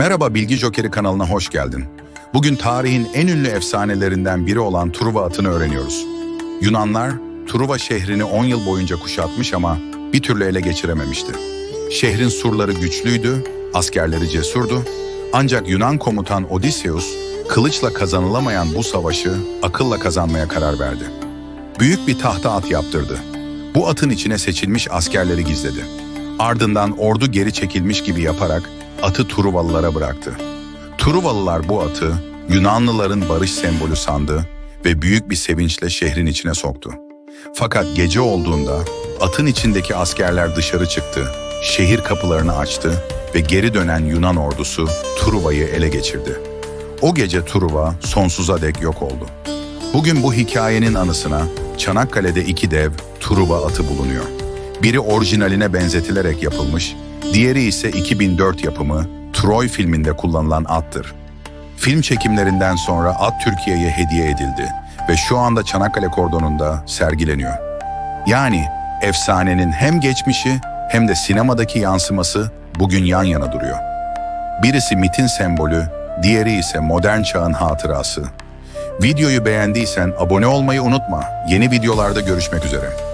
Merhaba Bilgi Jokeri kanalına hoş geldin. Bugün tarihin en ünlü efsanelerinden biri olan Truva atını öğreniyoruz. Yunanlar Truva şehrini 10 yıl boyunca kuşatmış ama bir türlü ele geçirememişti. Şehrin surları güçlüydü, askerleri cesurdu. Ancak Yunan komutan Odysseus kılıçla kazanılamayan bu savaşı akılla kazanmaya karar verdi. Büyük bir tahta at yaptırdı. Bu atın içine seçilmiş askerleri gizledi. Ardından ordu geri çekilmiş gibi yaparak atı Truvalılara bıraktı. Truvalılar bu atı Yunanlıların barış sembolü sandı ve büyük bir sevinçle şehrin içine soktu. Fakat gece olduğunda atın içindeki askerler dışarı çıktı, şehir kapılarını açtı ve geri dönen Yunan ordusu Truva'yı ele geçirdi. O gece Truva sonsuza dek yok oldu. Bugün bu hikayenin anısına Çanakkale'de iki dev Truva atı bulunuyor. Biri orijinaline benzetilerek yapılmış, diğeri ise 2004 yapımı Troy filminde kullanılan attır. Film çekimlerinden sonra at Türkiye'ye hediye edildi ve şu anda Çanakkale kordonunda sergileniyor. Yani efsanenin hem geçmişi hem de sinemadaki yansıması bugün yan yana duruyor. Birisi mitin sembolü, diğeri ise modern çağın hatırası. Videoyu beğendiysen abone olmayı unutma. Yeni videolarda görüşmek üzere.